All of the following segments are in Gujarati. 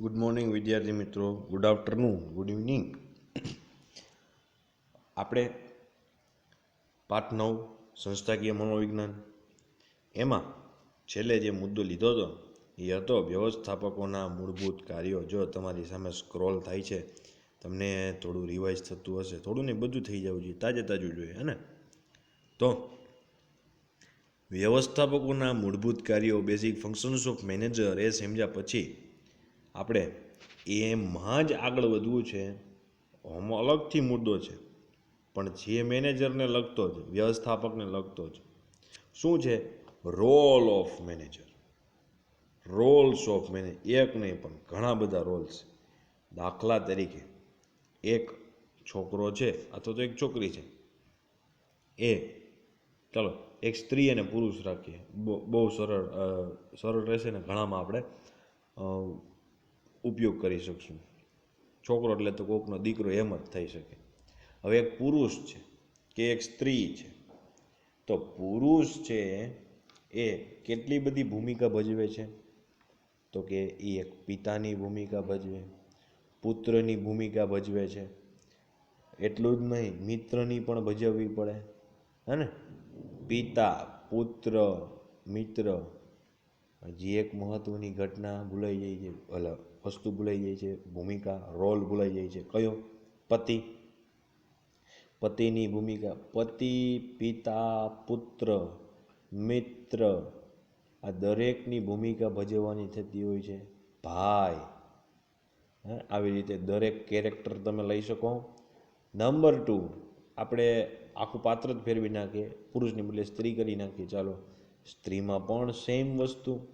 ગુડ મોર્નિંગ વિદ્યાર્થી મિત્રો. ગુડ આફ્ટરનૂન ગુડ ઇવનિંગ આપણે પાઠ નવ, સંસ્થાકીય મનોવિજ્ઞાન. એમાં છેલ્લે જે મુદ્દો લીધો હતો, એ હતો વ્યવસ્થાપકોના મૂળભૂત કાર્યો. જો તમારી સામે સ્ક્રોલ થાય છે, તમને થોડું રિવાઇઝ થતું હશે, થોડું ને બધું થઈ જવું જોઈએ, તાજે તાજું જોઈએ, હે ને? તો, વ્યવસ્થાપકોના મૂળભૂત કાર્યો બેઝિક ફંક્શન્સ ઓફ મેનેજર એ સમજ્યા પછી આપણે એમાં જ આગળ વધવું છે, આમાં અલગથી મુદ્દો છે. પણ જે મેનેજરને લગતો જ, વ્યવસ્થાપકને લગતો જ, શું છે? Role of manager. Roles of manage એક નહીં, પણ ઘણા બધા રોલ્સ. દાખલા તરીકે, એક છોકરો છે અથવા તો એક છોકરી છે. એ, ચાલો, એક સ્ત્રી અને પુરુષ રાખીએ. બહુ સરળ સરળ રહેશે ને ઘણામાં આપણે. ઉપયોગ કરી શકશું. છોકરો એટલે તો કોકનો દીકરો એમ જ થઈ શકે. હવે એક પુરુષ છે કે એક સ્ત્રી છે. તો પુરુષ છે એ કેટલી બધી ભૂમિકા ભજવે છે? તો કે એ એક પિતાની ભૂમિકા ભજવે, પુત્રની ભૂમિકા ભજવે છે. એટલું જ નહીં, મિત્રની પણ ભજવવી પડે. હે ને પિતા, પુત્ર, મિત્ર, હજી એક મહત્ત્વની ઘટના ભૂલાઈ જાય છે. અલા વસ્તુ ભૂલાઈ જાય છે, ભૂમિકા, રોલ ભૂલાઈ જાય છે. કયો? પતિ. પતિની ભૂમિકા. પતિ, પિતા, પુત્ર, મિત્ર. આ દરેકની ભૂમિકા ભજવવાની થતી હોય છે. ભાઈ. આવી રીતે દરેક કેરેક્ટર તમે લઈ શકો. નંબર ટુ આપણે આખું પાત્ર જ ફેરવી નાખીએ. પુરુષની બદલે સ્ત્રી કરી નાખીએ. ચાલો. સ્ત્રીમાં પણ સેમ વસ્તુ.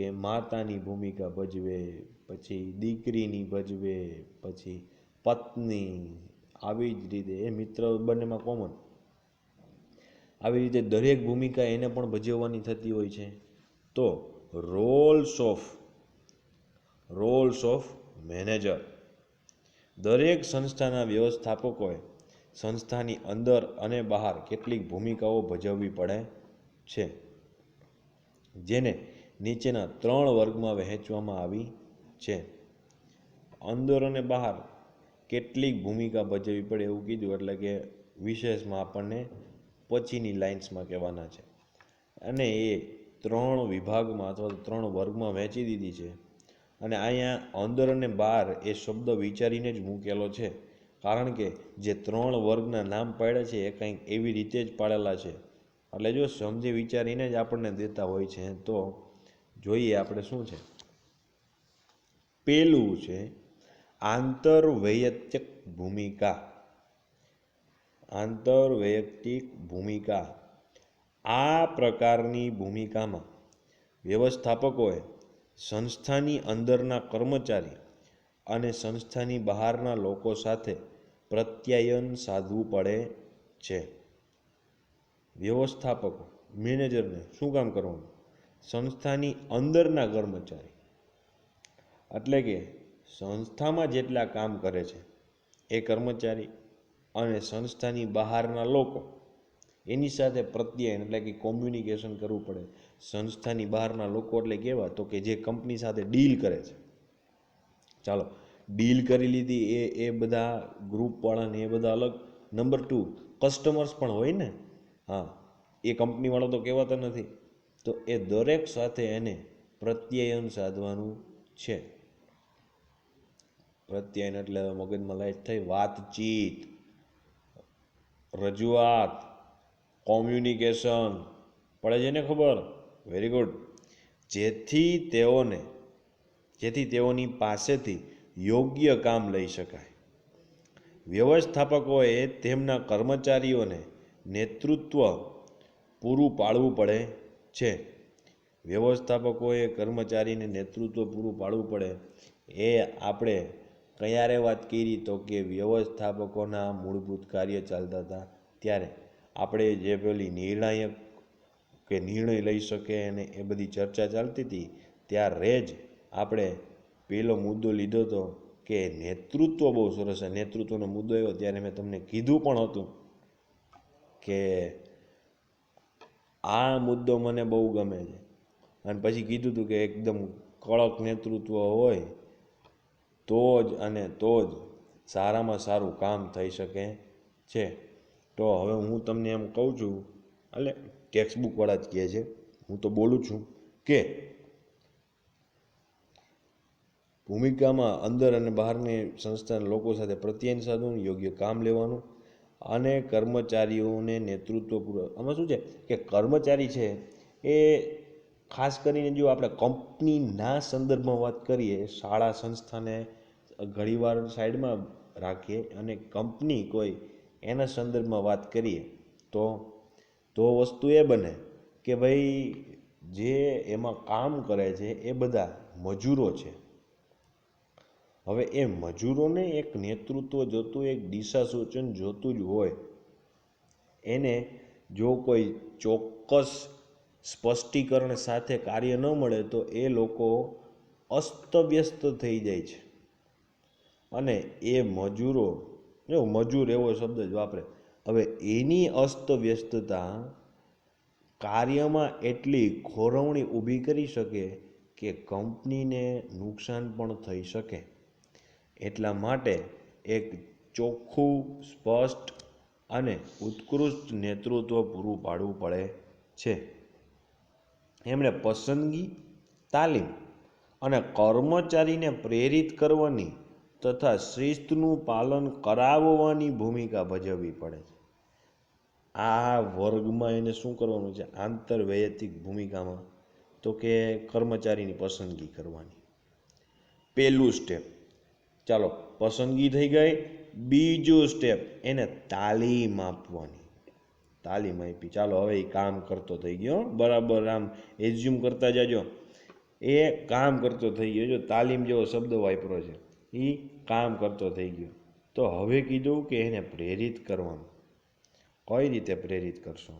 કે માતાની ભૂમિકા ભજવે, પછી દીકરીની ભજવે, પછી પત્ની. આવી જ રીતે એ મિત્ર બંનેમાં કોમન આવી રીતે દરેક ભૂમિકા એને પણ ભજવવાની થતી હોય છે. તો roles of roles of manager દરેક સંસ્થાના વ્યવસ્થાપકોએ સંસ્થાની અંદર અને બહાર કેટલીક ભૂમિકાઓ ભજવવી પડે છે. જેને નીચેના ત્રણ વર્ગમાં વહેંચવામાં આવી છે. અંદર અને બહાર કેટલીક ભૂમિકા ભજવવી પડે એવું કીધું, એટલે કે વિશેષમાં આપણને પછીની લાઇન્સમાં કહેવાના છે. અને એ ત્રણ વિભાગમાં અથવા તો ત્રણ વર્ગમાં વહેંચી દીધી છે. અને અહીંયા અંદર અને બહાર એ શબ્દ વિચારીને જ મૂકેલો છે. કારણ કે જે ત્રણ વર્ગના નામ પાડ્યા છે એ કંઈક એવી રીતે જ પાડેલા છે. એટલે જો સમજી વિચારીને જ આપણને દેતા હોય છે, તો જોઈએ આપણે શું છે? પેલું છે આંતરવૈયક્તિક ભૂમિકા. આંતરવૈયક્તિક ભૂમિકા. આ પ્રકારની ભૂમિકામાં વ્યવસ્થાપકોએ સંસ્થાની અંદરના કર્મચારી અને સંસ્થાની બહારના લોકો સાથે પ્રત્યાયન સાધવું પડે છે. વ્યવસ્થાપકો, મેનેજરને શું કામ કરવાનું? સંસ્થાની અંદરના કર્મચારી. એટલે કે સંસ્થામાં જેટલા કામ કરે છે, એ કર્મચારી અને સંસ્થાની બહારના લોકો, એની સાથે પ્રત્યયન એટલે કે કોમ્યુનિકેશન કરવું પડે. સંસ્થાની બહારના લોકો એટલે કેવા? તો કે જે કંપની સાથે ડીલ કરે છે. ચાલો ડીલ કરી લીધી એ એ બધા ગ્રુપવાળાને એ બધા અલગ. નંબર ટુ કસ્ટમર્સ પણ હોય ને? હા, એ કંપનીવાળો તો કહેવાતા નથી. તો એ દરેક સાથે એને પ્રત્યયન સાધવાનું છે. પ્રત્યયન એટલે મગજમાં લાઈટ થઈ, વાતચીત, રજૂઆત, કોમ્યુનિકેશન. પડે છે ને ખબર? વેરી ગુડ જેથી તેઓને, જેથી તેઓની પાસેથી યોગ્ય કામ લઈ શકાય. વ્યવસ્થાપકોએ તેમના કર્મચારીઓને નેતૃત્વ પૂરું પાડવું પડે છે. વ્યવસ્થાપકોએ કર્મચારીને નેતૃત્વ પૂરું પાડવું પડે. એ આપણે કયારે વાત કરી તો કે વ્યવસ્થાપકોના મૂળભૂત કાર્ય ચાલતા હતા. ત્યારે આપણે જે પેલી નિર્ણાયક કે નિર્ણય લઈ શકે અને એ બધી ચર્ચા ચાલતી હતી, ત્યારે જ આપણે પહેલો મુદ્દો લીધો હતો કે નેતૃત્વ બહુ સરસ છે. નેતૃત્વનો મુદ્દો આવ્યો ત્યારે મેં તમને કીધું પણ હતું કે આ મુદ્દો મને બહુ ગમે છે. અને પછી કીધું હતું કે એકદમ કડક નેતૃત્વ હોય, તો જ અને તો જ સારામાં સારું કામ થઈ શકે છે. તો હવે હું તમને એમ કહું છું, એટલે ટેક્સ્ટબુકવાળા જ કહે છે, હું તો બોલું છું કે ભૂમિકામાં અંદર અને બહારની સંસ્થાના લોકો સાથે પ્રત્યયન સાધવું, યોગ્ય કામ લેવાનું અને કર્મચારીઓને નેતૃત્વ પૂર્વ આમાં શું છે કે કર્મચારી છે એ ખાસ કરીને જો આપણે કંપનીના સંદર્ભમાં વાત કરીએ, શાળા સંસ્થાને ઘણીવાર સાઈડમાં રાખીએ અને કંપની કોઈ એના સંદર્ભમાં વાત કરીએ, તો તો વસ્તુ એ બને કે ભાઈ જે એમાં કામ કરે છે એ બધા મજૂરો છે. હવે એ મજૂરોને એક નેતૃત્વ જોતું, એક દિશા સૂચન જોતું જ હોય, એને જો કોઈ ચોક્કસ સ્પષ્ટીકરણ સાથે કાર્ય ન મળે, તો એ લોકો અસ્તવ્યસ્ત થઈ જાય છે. અને એ મજૂરો, જો મજૂર એવો શબ્દ જ વાપરે, હવે એની અસ્તવ્યસ્તતા કાર્યમાં એટલી ખોરવણી ઊભી કરી શકે કે કંપનીને નુકસાન પણ થઈ શકે. એટલા માટે એક ચોખ્ખું, સ્પષ્ટ અને ઉત્કૃષ્ટ નેતૃત્વ પૂરું પાડવું પડે છે. એમણે પસંદગી, તાલીમ અને કર્મચારીને પ્રેરિત કરવાની તથા શિસ્તનું પાલન કરાવવાની ભૂમિકા ભજવવી પડે છે. આ વર્ગમાં એને શું કરવાનું છે? આંતરવૈયક્તિક ભૂમિકામાં. તો કે કર્મચારીની પસંદગી કરવાની. પહેલું સ્ટેપ ચાલો, પસંદગી થઈ ગઈ. બીજું સ્ટેપ એને તાલીમ આપવાની. તાલીમ આપી. ચાલો, હવે એ કામ કરતો થઈ ગયો બરાબર, આમ એઝ્યુમ કરતા જાજો. એ કામ કરતો થઈ ગયો. જો, તાલીમ જેવો શબ્દ વાપરો છે એ કામ કરતો થઈ ગયો. તો હવે કીધું કે એને પ્રેરિત કરવાનું. કઈ રીતે પ્રેરિત કરશો?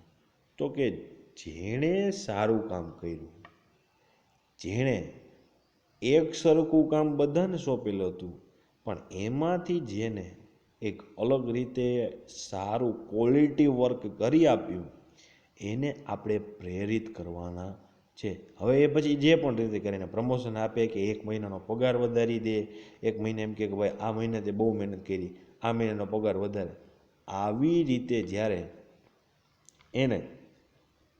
તો કે જેણે સારું કામ કર્યું, જેણે એક સરખું કામ બધાને સોંપેલું હતું પણ એમાંથી જેને એક અલગ રીતે સારું ક્વોલિટી વર્ક કરી આપ્યું. એને આપણે પ્રેરિત કરવાના છે. હવે એ પછી જે પણ રીતે કરીને પ્રમોશન આપે કે એક મહિનાનો પગાર વધારી દે, એક મહિને એમ કે ભાઈ આ મહિને તે બહુ મહેનત કરી, આ મહિનાનો પગાર વધારે. આવી રીતે જ્યારે એને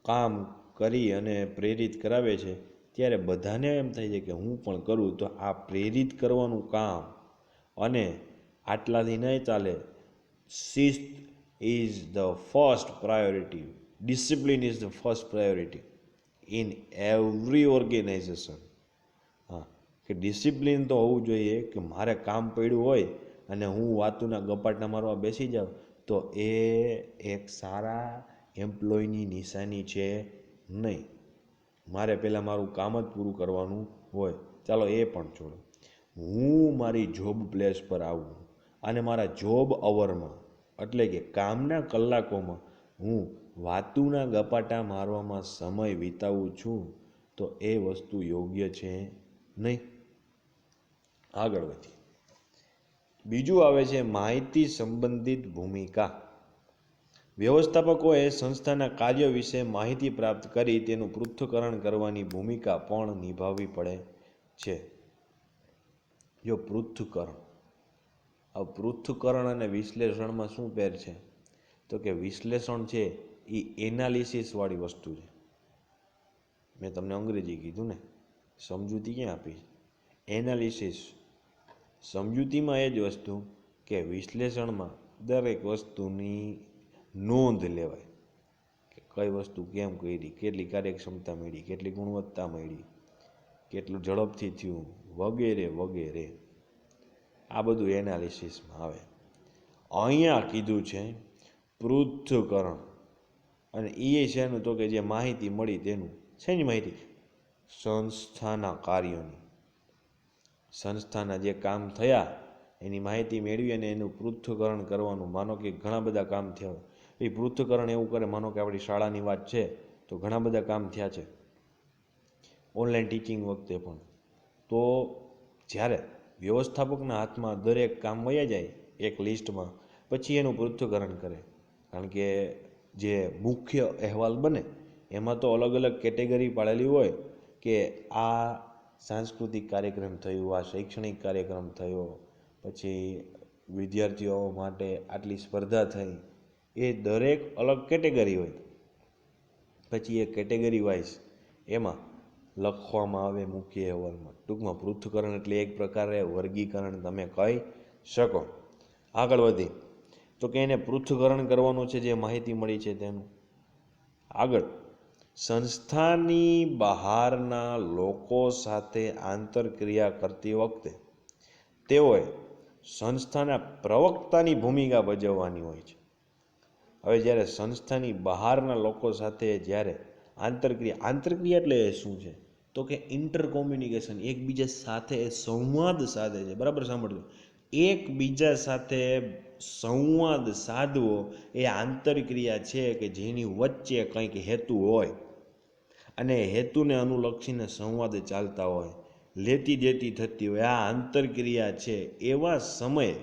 કામ કરી અને પ્રેરિત કરાવે છે, ત્યારે બધાને એમ થાય છે કે હું પણ કરું તો આ પ્રેરિત કરવાનું કામ અને આટલાથી નહીં ચાલે. શિસ્ત is the first priority discipline is the first priority in every organisation હા, કે ડિસિપ્લિન તો હોવું જોઈએ કે મારે કામ પડ્યું હોય અને હું વાતુના ગપાટા મારવા બેસી જાઉં, તો એ એક સારા એમ્પ્લોયની નિશાની છે નહીં. મારે પહેલાં મારું કામ જ પૂરું કરવાનું હોય. ચાલો એ પણ છોડો. હું મારી જોબ પ્લેસ પર આવું અને મારા જોબ અવરમાં એટલે કે કામના કલાકોમાં હું વાતુના ગપાટા મારવામાં સમય વિતાવું છું, તો એ વસ્તુ યોગ્ય છે નહીં? આગળ વધી બીજું આવે છે માહિતી સંબંધિત ભૂમિકા. વ્યવસ્થાપકોએ સંસ્થાના કાર્ય વિશે માહિતી પ્રાપ્ત કરી તેનું પૃથ્થકરણ કરવાની ભૂમિકા પણ નિભાવવી પડે છે. જો પૃથ્થકરણ. આ પૃથ્થકરણ અને વિશ્લેષણમાં શું પેર છે? તો કે વિશ્લેષણ છે એ એનાલિસિસવાળી વસ્તુ છે. મેં તમને અંગ્રેજી કીધું ને, સમજૂતી ક્યાં આપી એનાલિસિસ સમજૂતીમાં એ જ વસ્તુ કે વિશ્લેષણમાં દરેક વસ્તુની નોંધ લેવાય. કે કઈ વસ્તુ કેમ કરી, કેટલી કાર્યક્ષમતા મળી, કેટલી ગુણવત્તા મળી, કેટલું ઝડપથી થયું વગેરે વગેરે. આ બધું એનાલિસિસમાં આવે. અહીંયા કીધું છે, પૃથ્થકરણ. અને એ એનું તો કે જે માહિતી મળી તેનું શેની માહિતી? સંસ્થાના કાર્યોની. સંસ્થાના જે કામ થયા, એની માહિતી મેળવી અને એનું પૃથ્થકરણ કરવાનું. માનો કે ઘણા બધા કામ થયા એ પૃથ્થકરણ એવું કરે, માનો કે આપણી શાળાની વાત છે, તો ઘણા બધા કામ થયા છે. ઓનલાઈન ટીચિંગ વખતે પણ. તો જ્યારે વ્યવસ્થાપકના હાથમાં દરેક કામ વયા જાય એક લિસ્ટમાં, પછી એનું પૃથ્થકરણ કરે. કારણ કે જે મુખ્ય અહેવાલ બને, એમાં તો અલગ અલગ કેટેગરી પાડેલી હોય કે આ સાંસ્કૃતિક કાર્યક્રમ થયું, આ શૈક્ષણિક કાર્યક્રમ થયો, પછી વિદ્યાર્થીઓ માટે આટલી સ્પર્ધા થઈ, એ દરેક અલગ કેટેગરી હોય. પછી એ કેટેગરી વાઇઝ એમાં લખવામાં આવે મુખ્ય અહેવાલમાં ટૂંકમાં પૃથ્થકરણ એટલે એક પ્રકારે વર્ગીકરણ તમે કહી શકો. આગળ વધી. તો કે એને પૃથ્થકરણ કરવાનું છે, જે માહિતી મળી છે તેનું. આગળ. સંસ્થાની બહારના લોકો સાથે આંતરક્રિયા કરતી વખતે તેઓએ સંસ્થાના પ્રવક્તાની ભૂમિકા ભજવવાની હોય છે. હવે જ્યારે સંસ્થાની બહારના લોકો સાથે જ્યારે આંતરક્રિયા. આંતરક્રિયા એટલે શું છે? તો કે ઇન્ટર કોમ્યુનિકેશન એકબીજા સાથે સંવાદ સાધે છે. બરાબર સાંભળજો. એકબીજા સાથે સંવાદ સાધવો એ આંતરક્રિયા છે કે જેની વચ્ચે કંઈક હેતુ હોય અને હેતુને અનુલક્ષીને સંવાદ ચાલતા હોય. લેતી દેતી થતી હોય. આ આંતરક્રિયા છે. એવા સમયે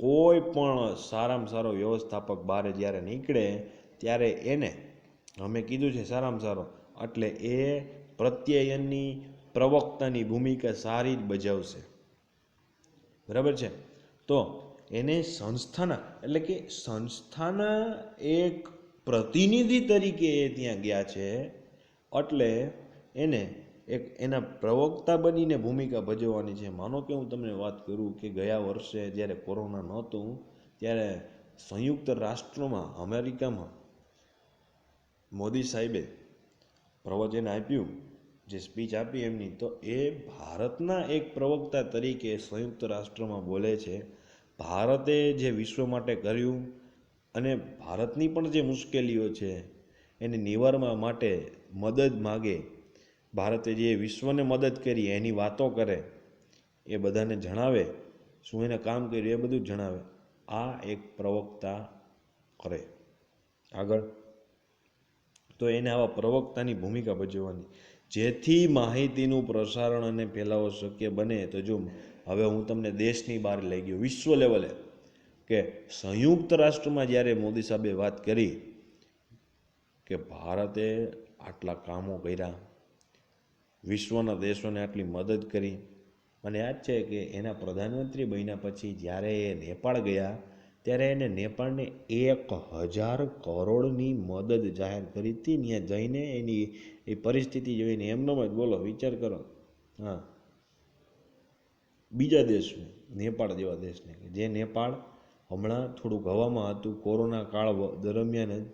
કોઈ પણ સારામાં સારો વ્યવસ્થાપક બહાર જ્યારે નીકળે, ત્યારે એને અમે કીધું છે, સારામાં સારો. એટલે એ પ્રત્યયનની પ્રવક્તાની ભૂમિકા સારી જ બજાવશે. બરાબર છે? તો એને સંસ્થાના, એટલે કે સંસ્થાના એક પ્રતિનિધિ તરીકે એ ત્યાં ગયા છે, એટલે એને એક એના પ્રવક્તા બનીને ભૂમિકા ભજવવાની છે. માનો કે હું તમને વાત કરું કે ગયા વર્ષે જ્યારે કોરોના નહોતું, ત્યારે સંયુક્ત રાષ્ટ્રોમાં, અમેરિકામાં મોદી સાહેબે પ્રવચન આપ્યું, જે સ્પીચ આપી એમની, તો એ ભારતના એક પ્રવક્તા તરીકે સંયુક્ત રાષ્ટ્રમાં બોલે છે, ભારતે જે વિશ્વ માટે કર્યું અને ભારતની પણ જે મુશ્કેલીઓ છે, એને નિવારવા માટે મદદ માગે, ભારતે જે વિશ્વને મદદ કરી, એની વાતો કરે, એ બધાને જણાવે, શું એને કામ કર્યું, એ બધું જણાવે. આ એક પ્રવક્તા કરે. આગળ. તો એને આવા પ્રવક્તાની ભૂમિકા ભજવવાની. જેથી માહિતીનું પ્રસારણ અને ફેલાવો શક્ય બને તો જો હવે હું તમને દેશની બહાર લઈ ગયો, વિશ્વ લેવલે, કે સંયુક્ત રાષ્ટ્રમાં જ્યારે મોદી સાહેબે વાત કરી કે ભારતે આટલા કામો કર્યા, વિશ્વના દેશોને આટલી મદદ કરી, મને યાદ છે કે એના પ્રધાનમંત્રી બન્યા પછી જ્યારે એ નેપાળ ગયા ત્યારે એને નેપાળને એક હજાર કરોડની મદદ જાહેર કરી હતી ત્યાં જઈને એની એ પરિસ્થિતિ જોઈને એમનો જ બોલો, વિચાર કરો. હા. બીજા દેશને, નેપાળ જેવા દેશને જે નેપાળ હમણાં થોડુંક હવામાં હતું, કોરોના કાળ દરમિયાન જ.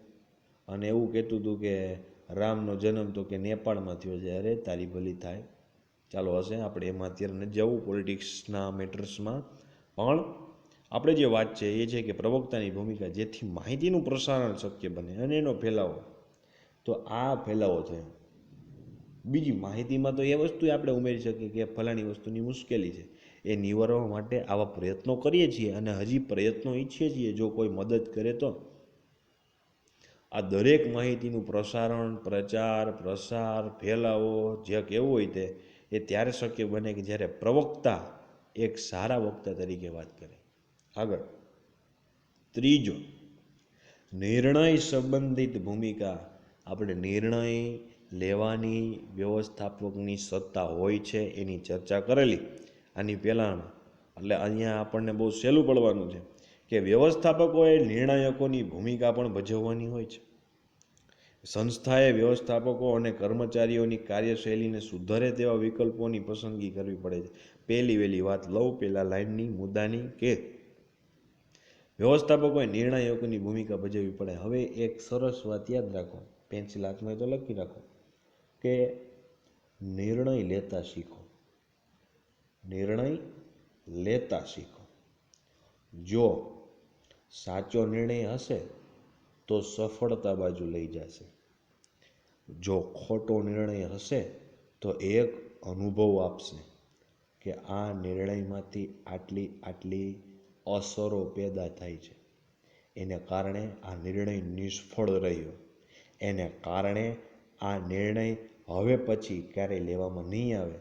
અને એવું કહેતું હતું કે રામનો જન્મ તો કે નેપાળમાં થયો છે, અરે તારી ભલી થાય. ચાલો હશે, આપણે એમાં અત્યારે જવું પોલિટિક્સના મેટર્સમાં પણ આપણે જે વાત છે એ છે કે પ્રવક્તાની ભૂમિકા જેથી માહિતીનું પ્રસારણ શક્ય બને અને એનો ફેલાવો, તો આ ફેલાવો છે. બીજી માહિતીમાં તો એ વસ્તુ આપણે ઉમેરી શકીએ કે ફલાણી વસ્તુની મુશ્કેલી છે. એ નિવારવા માટે આવા પ્રયત્નો કરીએ છીએ અને હજી પ્રયત્નો ઈચ્છીએ છીએ જો કોઈ મદદ કરે તો. આ દરેક માહિતીનું પ્રસારણ, પ્રચાર, પ્રસાર, ફેલાવો, જે કેવું હોય તે, એ ત્યારે શક્ય બને કે જ્યારે પ્રવક્તા એક સારા વક્તા તરીકે વાત કરે. આગળ. ત્રીજો, નિર્ણય સંબંધિત ભૂમિકા. આપણે નિર્ણય લેવાની વ્યવસ્થાપકની સત્તા હોય છે એની ચર્ચા કરેલી. આની પહેલાં, એટલે અહીંયા આપણને બહુ સહેલું પડવાનું છે કે વ્યવસ્થાપકોએ નિર્ણાયકોની ભૂમિકા પણ ભજવવાની હોય છે. સંસ્થાએ વ્યવસ્થાપકો અને કર્મચારીઓની કાર્યશૈલીને સુધારે તેવા વિકલ્પોની પસંદગી કરવી પડે છે. પહેલી વહેલી વાત લઉં, પહેલા લાઇનની મુદ્દાની કે વ્યવસ્થાપકોએ નિર્ણાયકોની ભૂમિકા ભજવવી પડે. હવે એક સરસ વાત યાદ રાખો. પેન્સિલ હાથમાં તો લખી રાખો કે નિર્ણય લેતા શીખો. નિર્ણય લેતા શીખો. જો સાચો નિર્ણય હશે તો સફળતા બાજુ લઈ જશે. જો ખોટો નિર્ણય હશે તો એક અનુભવ આપશે કે આ નિર્ણયમાંથી આટલી આટલી અસરો પેદા થાય છે. એને કારણે આ નિર્ણય નિષ્ફળ રહ્યો. એને કારણે આ નિર્ણય હવે પછી ક્યારેય લેવામાં નહીં આવે.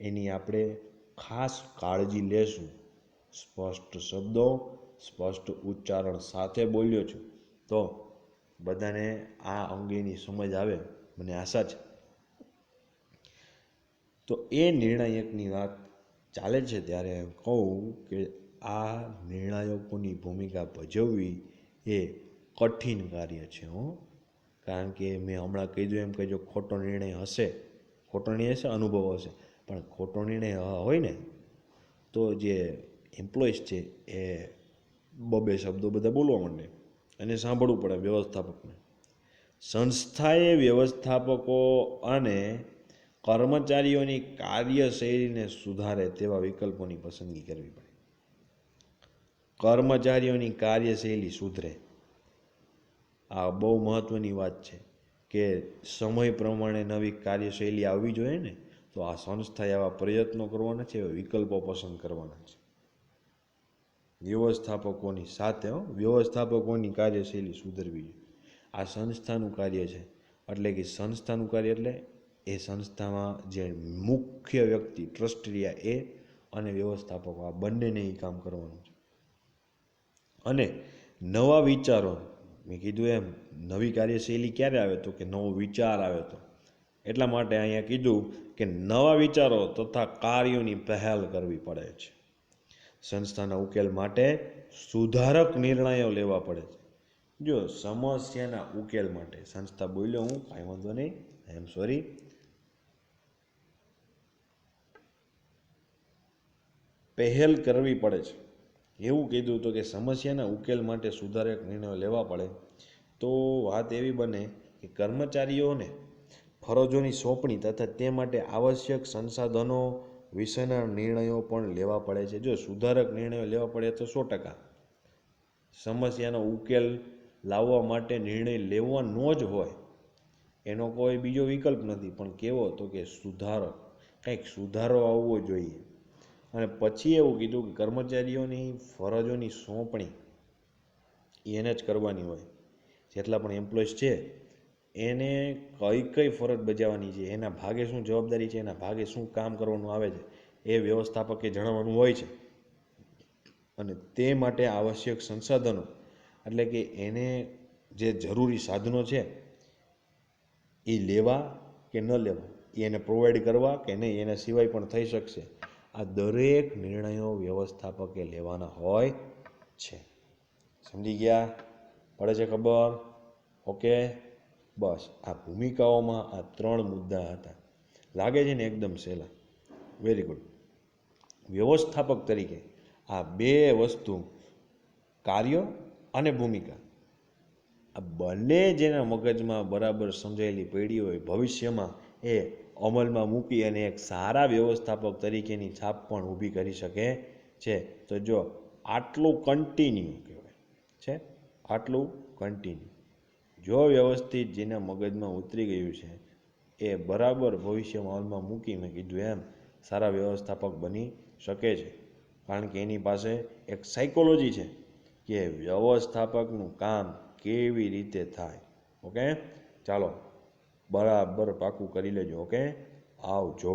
એની આપણે ખાસ કાળજી લેશું. સ્પષ્ટ શબ્દો, સ્પષ્ટ ઉચ્ચારણ સાથે બોલ્યો છું. તો બધાને આ અંગેની સમજ આવે, મને આશા છે. તો એ નિર્ણાયકની વાત ચાલે છે ત્યારે કહું કે આ નિર્ણાયકોની ભૂમિકા ભજવવી એ કઠિન કાર્ય છે, હો. કારણ કે મેં હમણાં કીધું એમ કે જો ખોટો નિર્ણય હશે, ખોટો નિર્ણય હશે, અનુભવ હશે, પણ ખોટો નિર્ણય હોય ને, તો જે એમ્પ્લોઈઝ છે એ બબે શબ્દો બધા બોલવા માંડે અને સાંભળવું પડે વ્યવસ્થાપકને. સંસ્થાએ વ્યવસ્થાપકો અને કર્મચારીઓની કાર્યશૈલીને સુધારે તેવા વિકલ્પોની પસંદગી કરવી પડે. કર્મચારીઓની કાર્યશૈલી સુધરે. આ બહુ મહત્ત્વની વાત છે કે સમય પ્રમાણે નવી કાર્યશૈલી આવવી જોઈએ ને, તો આ સંસ્થાએ આવા પ્રયત્નો કરવાના છે, એવા વિકલ્પો પસંદ કરવાના છે. વ્યવસ્થાપકોની સાથે વ્યવસ્થાપકોની કાર્યશૈલી સુધરવી જોઈએ. આ સંસ્થાનું કાર્ય છે. એટલે કે સંસ્થાનું કાર્ય એટલે એ સંસ્થામાં જે મુખ્ય વ્યક્તિ ટ્રસ્ટીયા એ અને વ્યવસ્થાપકો, આ બંનેને એ કામ કરવાનું છે. અને નવા વિચારો, મેં કીધું એમ, નવી કાર્યશૈલી ક્યારે આવે તો કે નવો વિચાર આવે તો? એટલા માટે અહીંયા કીધું કે નવા વિચારો તથા કાર્યોની પહેલ કરવી પડે છે. સંસ્થાના ઉકેલ માટે સુધારક નિર્ણયો લેવા પડે છે. જો સમસ્યાના ઉકેલ માટે સંસ્થા બોલ્યો હું, કાંઈ વાંધો નહીં. આઈ એમ સોરી પહેલ કરવી પડે છે. એવું કીધું તો કે સમસ્યાના ઉકેલ માટે સુધારક નિર્ણયો લેવા પડે. તો વાત એવી બને કે કર્મચારીઓને ફરજોની સોંપણી તથા તે માટે આવશ્યક સંસાધનો વિશેના નિર્ણયો પણ લેવા પડે છે. જો સુધારક નિર્ણયો લેવા પડે તો સો ટકા. સમસ્યાનો ઉકેલ લાવવા માટે નિર્ણય લેવાનો જ હોય. એનો કોઈ બીજો વિકલ્પ નથી. પણ કેવો તો કે સુધારો કંઈક સુધારો આવવો જોઈએ. અને પછી એવું કીધું કે કર્મચારીઓની ફરજોની સોંપણી એને જ કરવાની હોય. જેટલા પણ એમ્પ્લોઈઝ છે, એને કઈ કઈ ફરજ બજાવવાની છે, એના ભાગે શું જવાબદારી છે, એના ભાગે શું કામ કરવાનું આવે છે, એ વ્યવસ્થાપકે જણાવવાનું હોય છે. અને તે માટે આવશ્યક સંસાધનો, એટલે કે એને જે જરૂરી સાધનો છે એ લેવા કે ન લેવા એને પ્રોવાઈડ કરવા કે નહીં, એના સિવાય પણ થઈ શકશે. આ દરેક નિર્ણયો વ્યવસ્થાપકે લેવાના હોય છે. સમજી ગયા? પડે છે ખબર? ઓકે? બસ. આ ભૂમિકાઓમાં આ ત્રણ મુદ્દા હતા. લાગે છે ને એકદમ સહેલા. વેરી ગુડ વ્યવસ્થાપક તરીકે આ બે વસ્તુ, કાર્યો અને ભૂમિકા. આ બંને જેના મગજમાં બરાબર સમજાયેલી પડી હોય ભવિષ્યમાં એ અમલમાં મૂકી અને એક સારા વ્યવસ્થાપક તરીકેની છાપ પણ ઊભી કરી શકે છે. તો જો આટલું કન્ટિન્યુ કહેવાય, છે? આટલું કન્ટિન્યુ જો વ્યવસ્થિત જેના મગજમાં ઉતરી ગયું છે, એ બરાબર ભવિષ્યમાં અમલમાં મૂકી મેં કીધું એમ, સારા વ્યવસ્થાપક બની શકે છે. કારણ કે એની પાસે એક સાયકોલોજી છે કે વ્યવસ્થાપકનું કામ કેવી રીતે થાય. ઓકે? ચાલો બરાબર પાકું કરી લેજો ઓકે? આવજો.